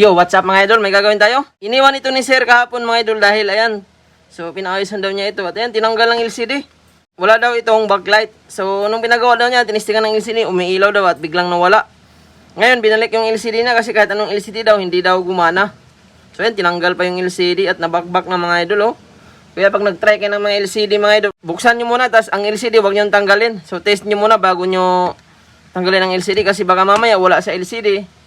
Yo, what's up mga idol? May gagawin tayo? Iniwan ito ni Sir kahapon mga idol dahil ayan. So, pinaayusan daw niya ito. At ayan, tinanggal ng LCD. Wala daw itong backlight. So, nung pinagawa daw niya, tinistingan ng LCD, umiilaw daw at biglang nawala. Ngayon, binalik yung LCD na kasi kahit anong LCD daw, hindi daw gumana. So, ayan, tinanggal pa yung LCD at nabakbak na mga idol, oh. Kaya pag nag-try kayo ng mga LCD mga idol, buksan nyo muna, tapos ang LCD, huwag nyo tanggalin. So, test nyo muna bago nyo tanggalin ang LCD kasi baka mamaya wala sa LCD.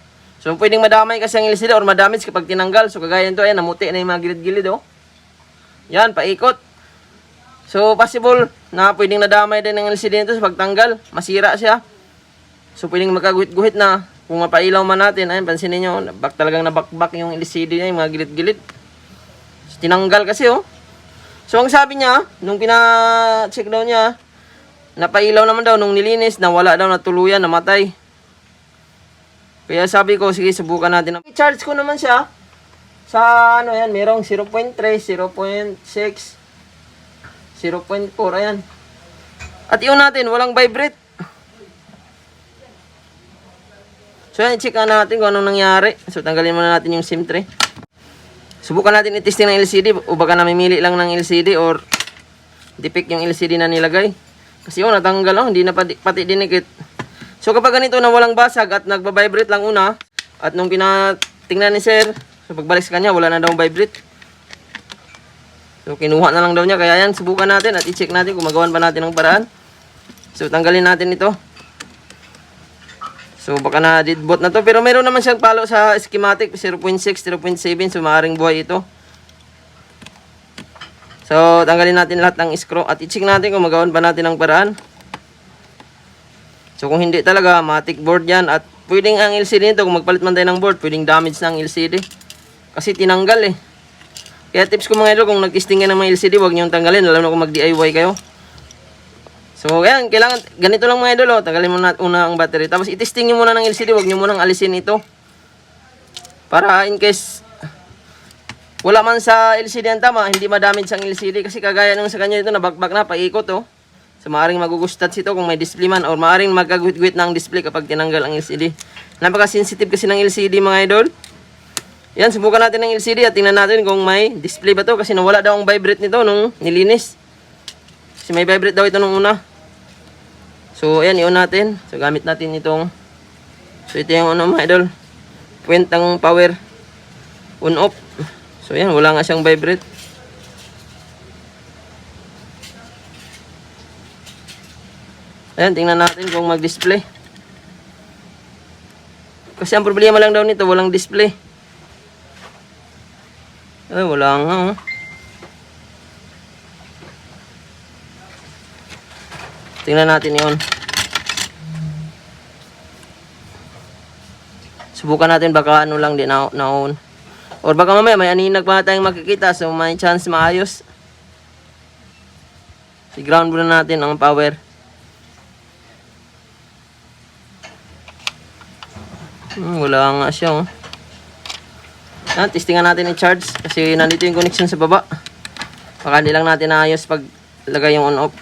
So, pwedeng madamay kasi ang LCD or madamage kapag tinanggal. So, kagaya nito, ayan, namuti na yung mga gilid-gilid, oh. Yan, paikot. So, possible na pwedeng nadamay din ng LCD nito sa pagtanggal. Masira siya. So, pwedeng magkaguhit-guhit na. Kung mapailaw man natin, ayun, pansinin nyo, bak talagang nabakbak yung LCD niya, yung mga gilid-gilid. So, tinanggal kasi, oh. So, ang sabi niya, nung pina-check daw niya, napailaw naman daw, nung nilinis, nawala daw, natuluyan, namatay. Kaya sabi ko, sige, subukan natin. I-charge ko naman siya. Sa ano yan, merong 0.3, 0.6, 0.4, ayan. At yun natin, walang vibrate. So yan, i-check na natin kung anong nangyari. So tanggalin muna natin yung SIM tray. Subukan natin i-testing ng LCD o baka namimili lang ng LCD or defect yung LCD na nilagay. Kasi yun, natanggal lang, hindi na pati, pati dinikit. So kapag ganito na walang basag at nagba-vibrate lang una, at nung pinatingnan ni sir, so pagbalik sa kanya, wala na daw vibrate. So kinuha na lang daw niya, kaya yan, subukan natin at i-check natin kung magawan pa natin ng paraan. So tanggalin natin ito. So baka na deadbot na to, pero meron naman siyang palo sa schematic, 0.6, 0.7, so maaaring buhay ito. So tanggalin natin lahat ng screw at i-check natin kung magawan pa natin ng paraan. So kung hindi talaga, matic board yan. At pwedeng ang LCD nito, kung magpalit man tayo ng board, pwedeng damage na ang LCD. Kasi tinanggal eh. Kaya tips ko mga idol, kung nag-testing kayo ng mga LCD, huwag niyong tanggalin. Lalo na kung mag-DIY kayo. So yan, kailangan, ganito lang mga idol, oh. tanggalin muna una ang battery. Tapos itesting niyo muna ng LCD, huwag niyo munang alisin ito. Para in case wala man sa LCD ang tama, hindi ma-damage ang LCD. Kasi kagaya nung sa kanya ito, nabagbag na, paikot oh. So maaaring magugustats ito kung may display man or maaaring magkaguhit-guhit na ang display kapag tinanggal ang LCD. Napaka-sensitive kasi ng LCD mga idol. Yan, subukan natin ng LCD at tingnan natin kung may display ba to kasi nawala daw ang vibrate nito nung nilinis. Kasi may vibrate daw ito nung una. So ayan, i-on natin. So gamit natin itong So ito yung ano mga idol. Puwentang power on off. So yan, wala nga siyang vibrate. Ayan, tingnan natin kung mag-display. Kasi ang problema lang daw nito, walang display. Ay, wala nga. Oh. Tingnan natin yon. Subukan natin baka ano lang din na, na. Or baka mamaya may aninag pa tayong makikita so may chance maayos. Si ground muna natin ang power. Hmm, wala nga siya oh. Yan, testingan natin i-charge kasi nandito yung connection sa baba. Baka hindi lang natin naayos pag lagay yung on-off.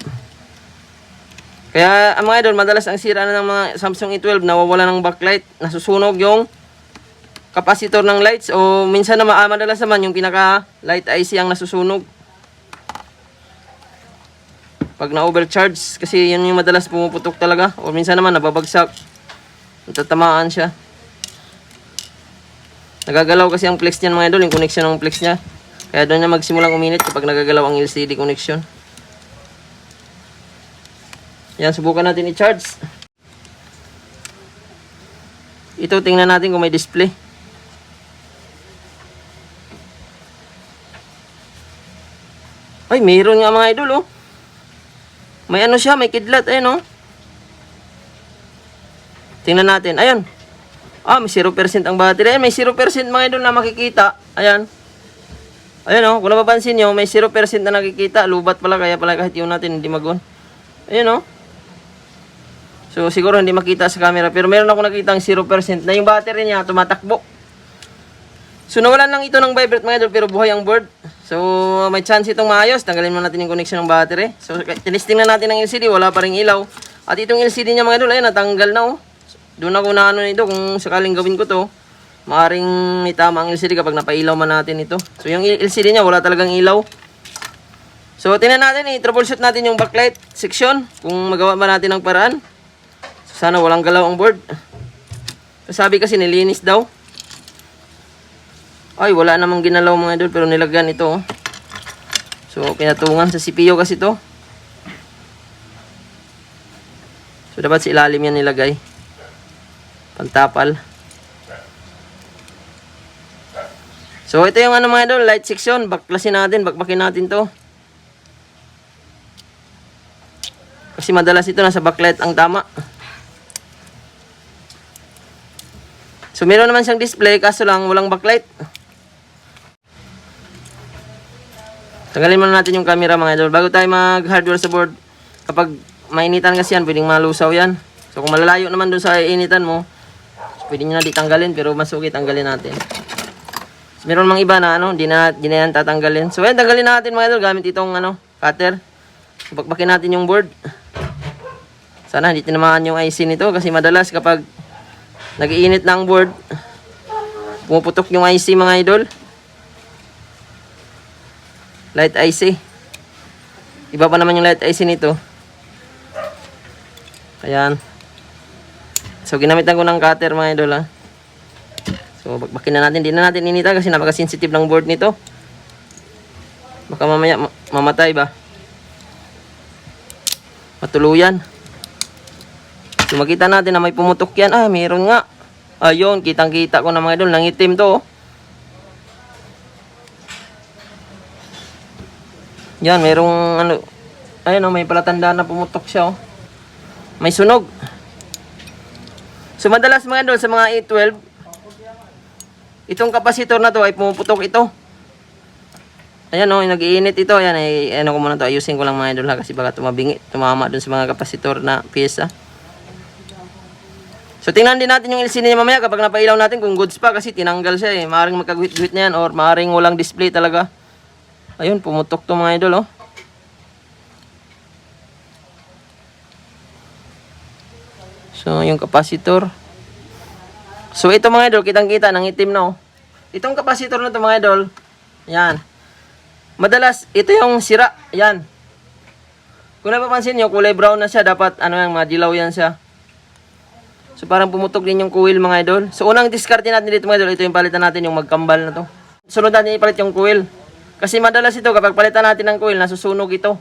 Kaya ang mga idol, madalas ang sira na ng mga Samsung A12, nawawala ng backlight, nasusunog yung capacitor ng lights o minsan na ah, madalas naman yung pinaka light IC ang nasusunog. Pag na-overcharge, kasi yun yung madalas pumuputok talaga. O minsan naman nababagsak. Natatamaan siya. Nagagalaw kasi ang flex niyan mga idol, yung connection ng flex niya. Kaya doon niya magsimulang uminit kapag nagagalaw ang LCD connection. Yan, subukan natin i-charge. Ito, tingnan natin kung may display. Ay, mayroon nga mga idol, oh. May ano siya, may kidlat, ayun, oh. Tingnan natin, ayun. Ah, may 0% ang battery. Ayun, may 0% mga idol na makikita. Ayan. Ayan, oh. Kung napapansin nyo, may 0% na nakikita. Lubat pala, kaya pala kahit yun natin hindi mag-on. Ayun, oh. So, siguro hindi makita sa camera. Pero meron ako nakita 0% na yung battery niya tumatakbo. So, nawalan lang ito ng vibrate mga idol, pero buhay ang board. So, may chance itong maayos. Tanggalin muna natin yung connection ng battery. So, tinisting na natin ang LCD, wala pa rin ilaw. At itong LCD niya mga idol, ayun, natanggal na oh. Doon ako na ano nito kung sakaling gawin ko to. maaring may tama ang LCD kapag napailaw man natin ito. So yung LCD niya wala talagang ilaw. So tingnan natin, i-troubleshoot natin yung backlight section kung magawa ba natin ng paraan. So, sana walang galaw ang board. Sabi kasi nilinis daw. Ay, wala namang ginalaw mga idol pero nilagyan ito. oh. So pinatungan sa CPU kasi to. So dapat sa ilalim yan nilagay. Pantapal. So ito yung ano mga idol, light section. Baklasin natin, bakbakin natin to. Kasi madalas ito nasa backlight ang tama. So meron naman siyang display kaso lang walang backlight. Tanggalin muna natin yung camera mga idol. Bago tayo mag hardware sa board, kapag mainitan kasi yan, pwedeng malusaw yan. So kung malalayo naman dun sa initan mo, pwede nyo na di tanggalin pero mas okay tanggalin natin. So, meron mang iba na ano, di na, di na yan tatanggalin. So yan, tanggalin natin mga idol gamit itong ano, cutter. So, bakbakin natin yung board. Sana hindi tinamaan yung IC nito kasi madalas kapag nag-iinit na ang board, pumuputok yung IC mga idol. Light IC. Iba pa naman yung light IC nito. Ayan. So, ginamitan ko ng cutter mga idol ha. So, bakbakin na natin. Hindi na natin inita kasi napaka-sensitive ng board nito. Baka mamaya ma- mamatay ba? Matuluyan. So, makita natin na may pumutok yan. Ah, meron nga. Ayun, kitang-kita ko na mga idol. Nangitim to. oh. Yan, merong ano. Ayun, oh, may palatanda na pumutok siya. Oh. May sunog. So, madalas mga idol sa mga A12, itong kapasitor na to ay pumuputok ito. Ayan o, oh, nag-iinit ito. Ayan, ay, ano ko muna to, ayusin ko lang mga idol ha, kasi baka tumabingi, tumama dun sa mga kapasitor na pyesa. So, tingnan din natin yung LCD niya mamaya kapag napailaw natin kung goods pa kasi tinanggal siya eh. Maaring magkaguhit-guhit na yan or maaring walang display talaga. Ayun, pumutok to mga idol oh. So, yung kapasitor. So, ito mga idol, kitang-kita, nang itim na oh. Itong kapasitor na to mga idol, yan. Madalas, ito yung sira, yan. Kung napapansin nyo, kulay brown na siya, dapat ano yan, madilaw yan siya. So, parang pumutok din yung coil mga idol. So, unang discard natin dito mga idol, ito yung palitan natin yung magkambal na to. Sunod natin ipalit yung coil. Kasi madalas ito, kapag palitan natin ng coil, nasusunog ito.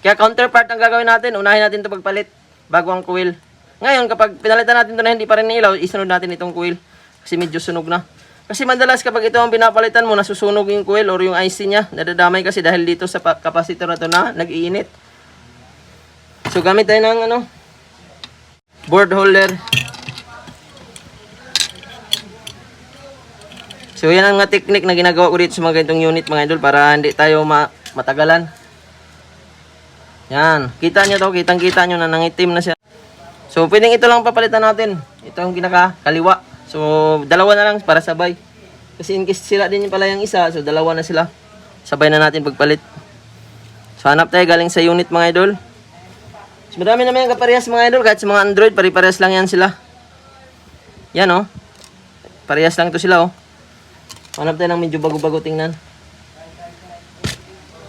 Kaya counterpart ang gagawin natin, unahin natin ito pagpalit bago ang coil. Ngayon, kapag pinalitan natin ito na hindi pa rin ilaw, isunod natin itong coil. Kasi medyo sunog na. Kasi madalas kapag ito ang pinapalitan mo, nasusunog yung coil or yung IC niya. Nadadamay kasi dahil dito sa pa- capacitor na ito na nag-iinit. So gamit tayo ng ano, board holder. So yan ang mga technique na ginagawa ko dito sa mga ganitong unit mga idol para hindi tayo ma matagalan. Yan, kita nyo to, kitang kita nyo na nangitim na siya. So pwedeng ito lang papalitan natin. Ito yung kinaka kaliwa. So dalawa na lang para sabay. Kasi in case sila din pala yung isa, so dalawa na sila. Sabay na natin pagpalit. So hanap tayo galing sa unit mga idol. So madami naman yung kaparehas mga idol, kahit sa mga Android, pare-parehas lang yan sila. Yan oh. Parehas lang to sila oh. Hanap tayo ng medyo bago-bago tingnan.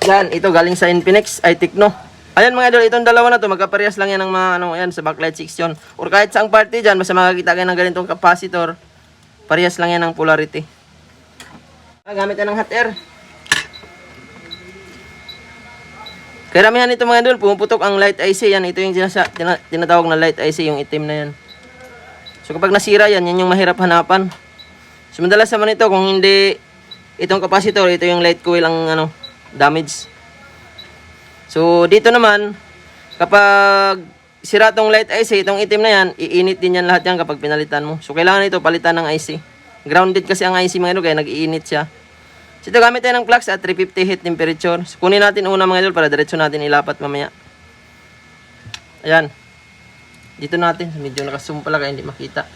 Yan, ito galing sa Infinix, ay Tecno. Ayan mga idol, itong dalawa na to, magkaparehas lang yan ng mga ano, yan, sa backlight section. Or kahit saang party dyan, basta makakita kayo ng ganitong capacitor, parehas lang yan ng polarity. Ah, gamit na ng hot air. Karamihan nito mga idol, pumuputok ang light IC. Yan, ito yung tinasa, tina, tinatawag na light IC, yung itim na yan. So kapag nasira yan, yan yung mahirap hanapan. So madalas naman ito, kung hindi itong capacitor, ito yung light coil ang ano, damage. So dito naman, kapag sira tong light IC, itong itim na yan, iinit din yan lahat yan kapag pinalitan mo. So kailangan ito palitan ng IC. Grounded kasi ang IC mga idol, kaya nag-iinit siya. So ito gamit tayo ng flux at 350 heat temperature. So, kunin natin una mga idol para diretso natin ilapat mamaya. Ayan. Dito natin, medyo nakasum pala kaya hindi makita.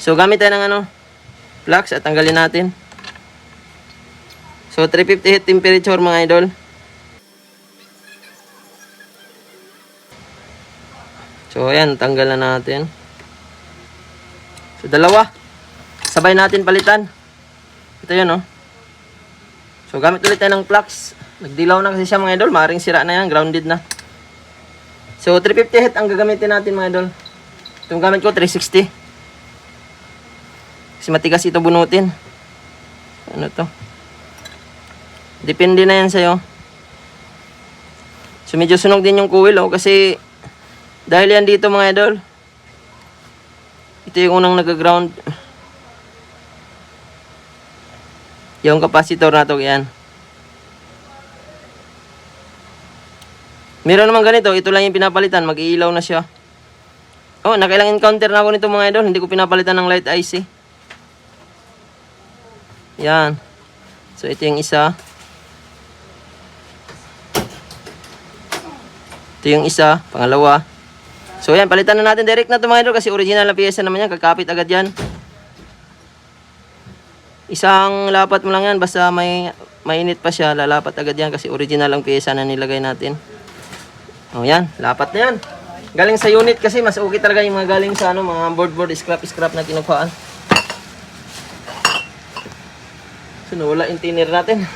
So gamit tayo ng ano, flux at tanggalin natin. So 350 heat temperature mga idol. So ayan, tanggal na natin. So dalawa. sabay natin palitan. Ito yun, oh. So, gamit ulit tayo ng flux. Nagdilaw na kasi siya mga idol. Maring sira na yan. Grounded na. So, 350 heat ang gagamitin natin mga idol. Itong gamit ko, 360. Kasi matigas ito bunutin. Ano to? Depende na yan sa'yo. So, medyo sunog din yung kuwil, oh. Kasi, dahil yan dito mga idol. Ito yung unang nag-ground. Yung capacitor na to, yan. Meron naman ganito, ito lang yung pinapalitan, mag-iilaw na siya. Oh, nakailang encounter na ako nito mga idol, hindi ko pinapalitan ng light IC. Yan. So, ito yung isa. Ito yung isa, pangalawa. So, yan, palitan na natin direct na ito mga idol kasi original na pyesa naman yan, kakapit agad yan. Isang lapat mo lang yan, basta may mainit pa siya, lalapat agad yan kasi original ang pyesa na nilagay natin. O yan, lapat na yan. Galing sa unit kasi mas okay talaga yung mga galing sa ano, mga board board scrap scrap na kinukuhaan. So nawala yung natin.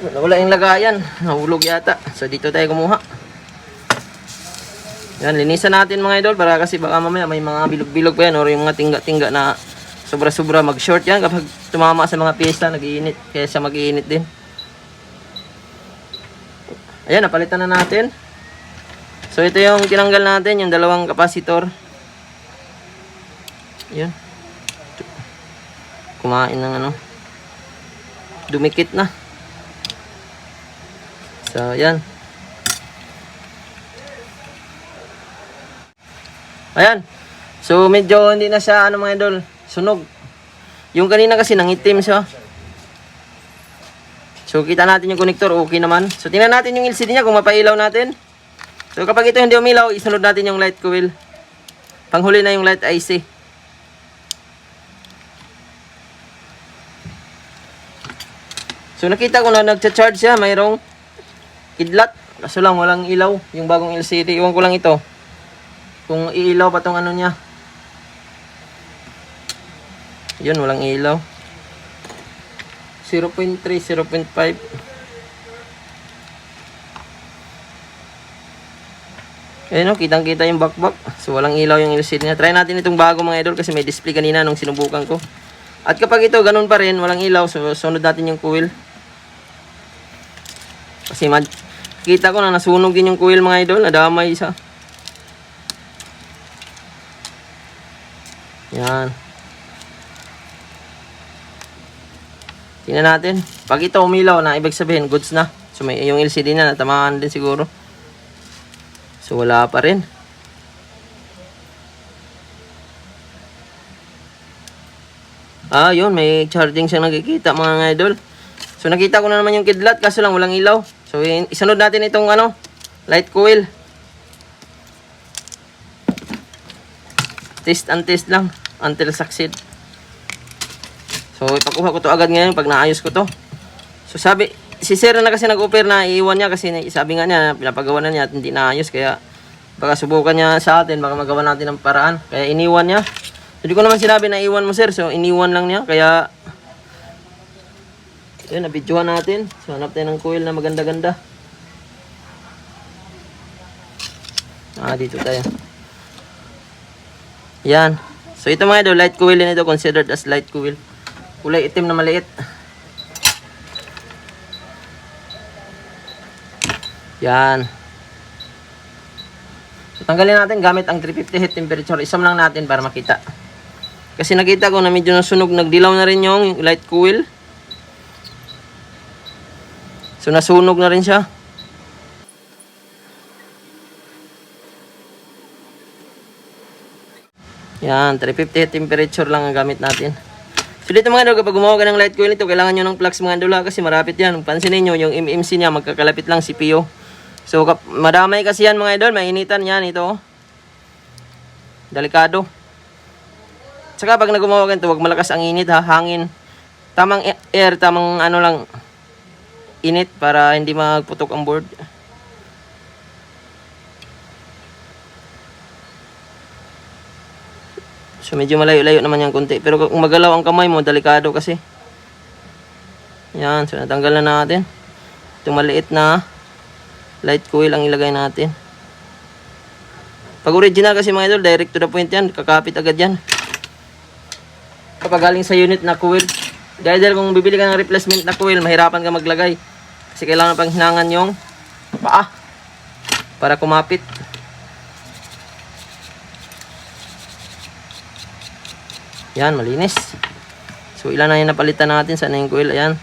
Nawala yung lagayan. Nahulog yata. So dito tayo kumuha. Yan, linisan natin mga idol para kasi baka mamaya may mga bilog-bilog pa yan or yung mga tingga-tingga na sobra-sobra mag-short yan kapag tumama sa mga piyesta, nag-iinit. Kaya siya mag-iinit din. Ayan, napalitan na natin. So, ito yung tinanggal natin, yung dalawang kapasitor. Ayan. Kumain ng ano. Dumikit na. So, ayan. Ayan. So, medyo hindi na siya, ano mga idol, sunog. Yung kanina kasi nangitim siya. So, kita natin yung connector, okay naman. So, tingnan natin yung LCD niya kung mapailaw natin. So, kapag ito hindi umilaw, isunod natin yung light coil. Panghuli na yung light IC. So, nakita ko na nagcha-charge siya, mayroong kidlat. Kaso lang, walang ilaw. Yung bagong LCD, iwan ko lang ito. Kung iilaw pa tong ano niya. Yun, walang ilaw. 0.3, 0.5. Ayun o, kitang-kita yung bakbak. So, walang ilaw yung LCD niya. Try natin itong bago mga idol kasi may display kanina nung sinubukan ko. At kapag ito, ganun pa rin, walang ilaw. So, sunod natin yung coil. Kasi kita ko na nasunog din yung coil mga idol. Nadamay isa. Yan. Tingnan natin. Pag ito umilaw na, ibig sabihin, goods na. So, may, yung LCD na, natamaan din siguro. So, wala pa rin. Ah, yun. May charging siyang nakikita, mga idol. So, nakita ko na naman yung kidlat, kaso lang walang ilaw. So, isunod natin itong, ano, light coil. Test and test lang until succeed. So, ipakuha ko to agad ngayon pag naayos ko to. So, sabi, si Sir na kasi nag-offer na iiwan niya kasi sabi nga niya, pinapagawa na niya at hindi naayos. Kaya, baka subukan niya sa atin, baka magawa natin ng paraan. Kaya iniwan niya. Hindi ko naman sinabi na iwan mo, Sir. So, iniwan lang niya. Kaya, yun, nabidyohan natin. So, hanap tayo ng coil na maganda-ganda. Ah, dito tayo. Yan. So, ito mga idol, light coil din ito. Considered as light coil. Kulay itim na maliit. Yan. So, tanggalin natin gamit ang 350 heat temperature. Isam lang natin para makita. Kasi nakita ko na medyo nasunog, nagdilaw na rin yung light coil. So, nasunog na rin siya. Yan, 350 temperature lang ang gamit natin. So dito mga idol, kapag gumawa ka ng light coil nito, kailangan nyo ng flux mga idol kasi marapit yan. Pansinin nyo, yung MMC niya, magkakalapit lang CPU. So kap madamay kasi yan mga idol, mainitan yan ito. Delikado. Saka pag nagumawa ka nito, huwag malakas ang init ha, hangin. Tamang a- air, tamang ano lang, init para hindi magputok ang board. So medyo malayo-layo naman yan konti. Pero kung magalaw ang kamay mo, delikado kasi. Yan, so natanggal na natin. Itong maliit na light coil ang ilagay natin. Pag original kasi mga idol, direct to the point yan. Kakapit agad yan. Kapag galing sa unit na coil. Dahil kung bibili ka ng replacement na coil, mahirapan ka maglagay. Kasi kailangan pang hinangan yung paa para kumapit. Yan, malinis. So, ilan na yung napalitan natin? Sana yung coil? Ayan.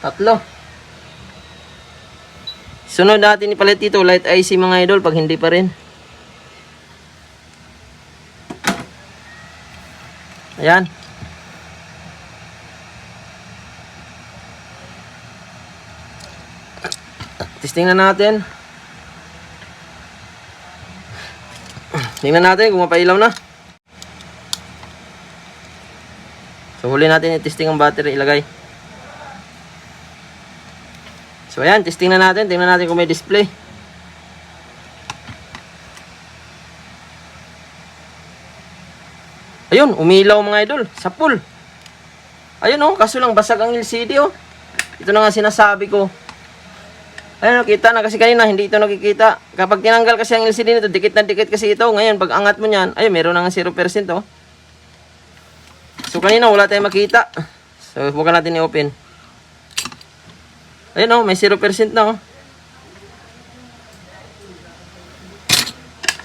Tatlo. Sunod natin ipalit dito, light IC mga idol, pag hindi pa rin. Ayan. Testing na natin. Tingnan natin kung mapailaw na. So huli natin i-testing ang battery ilagay. So ayan, testing na natin. Tingnan natin kung may display. Ayun, umilaw mga idol. Sa pool. Ayun oh, kaso lang basag ang LCD oh. Ito na nga sinasabi ko. Ayun, oh, kita na kasi kanina, hindi ito nakikita. Kapag tinanggal kasi ang LCD nito, dikit na dikit kasi ito. Ngayon, pag angat mo niyan, ayun, meron na nga 0% oh. So, kanina, wala tayong makita. So, bukan natin i-open. Ayun oh, may 0% na oh.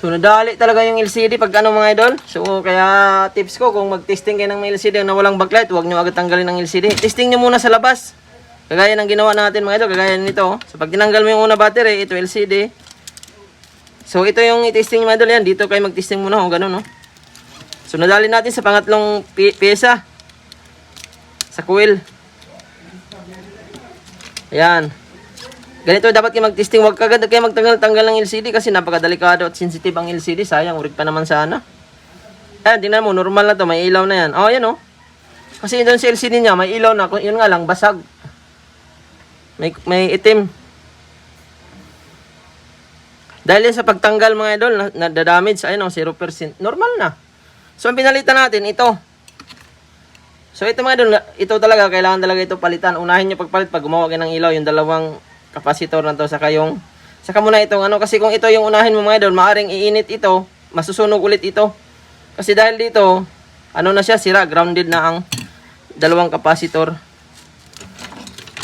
So, nadali talaga yung LCD pag ano mga idol. So, kaya tips ko, kung mag-testing kayo ng may LCD na walang backlight, huwag nyo agad tanggalin ng LCD. Testing nyo muna sa labas. Kagaya ng ginawa natin mga idol, kagaya nito. oh. So, pag tinanggal mo yung una battery, ito LCD. So, ito yung i-testing mga idol yan. Dito kayo mag-testing muna, oh, ganun, no? So, nadali natin sa pangatlong pi- pyesa. Sa coil. Ayan. Ganito dapat kayo mag-testing. Huwag kagad kayo magtanggal-tanggal ng LCD kasi napakadelikado at sensitive ang LCD. Sayang, urig pa naman sana. Ayan, tingnan mo, normal na to. May ilaw na yan. Oh, ayan oh. Kasi doon sa LCD niya, may ilaw na. Yun nga lang, basag. May, may itim. Dahil sa pagtanggal mga idol, na, nadadamage, ayun oh, 0%. Normal na. So, ang pinalitan natin, ito. So, ito mga idol, ito talaga, kailangan talaga ito palitan. Unahin nyo pagpalit pag gumawa kayo ng ilaw, yung dalawang kapasitor na to, saka yung, saka muna itong ano, kasi kung ito yung unahin mo mga idol, maaring iinit ito, masusunog ulit ito. Kasi dahil dito, ano na siya, sira, grounded na ang dalawang kapasitor.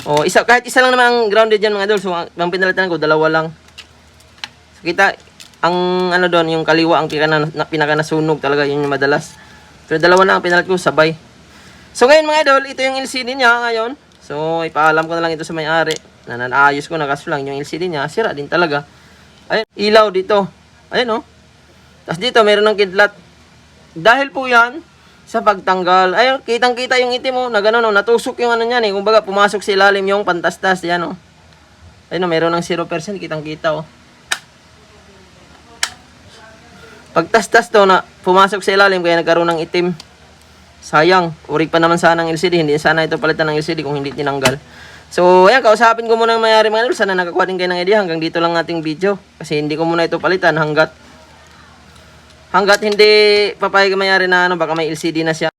O, isa, kahit isa lang naman grounded yan mga idol, so ang, pinalitan ko, dalawa lang. So, kita, ang ano doon, yung kaliwa, ang pinaka, na, pinaka nasunog talaga, yun yung madalas. Pero dalawa na ang pinalit ko, sabay. So ngayon mga idol, ito yung LCD niya ngayon. So ipaalam ko na lang ito sa may-ari. Na naayos ko na kaso lang yung LCD niya, sira din talaga. Ayun, ilaw dito. Ayun oh. Tapos dito meron ng kidlat. Dahil po yan sa pagtanggal. Ayun, kitang-kita yung itim mo na gano'n oh, natusok yung ano niyan eh. Kumbaga pumasok sa ilalim yung pantastas yan oh. Ayun oh, meron ng 0% kitang-kita oh. Pagtastas to na pumasok sa ilalim kaya nagkaroon ng itim. Sayang, urig pa naman sana ng LCD. Hindi sana ito palitan ng LCD kung hindi tinanggal. So, ayan, kausapin ko muna ang mayari mga idol. Sana nakakuha din kayo ng idea. Hanggang dito lang ating video. Kasi hindi ko muna ito palitan hanggat hanggat hindi papayag mayari na ano, baka may LCD na siya.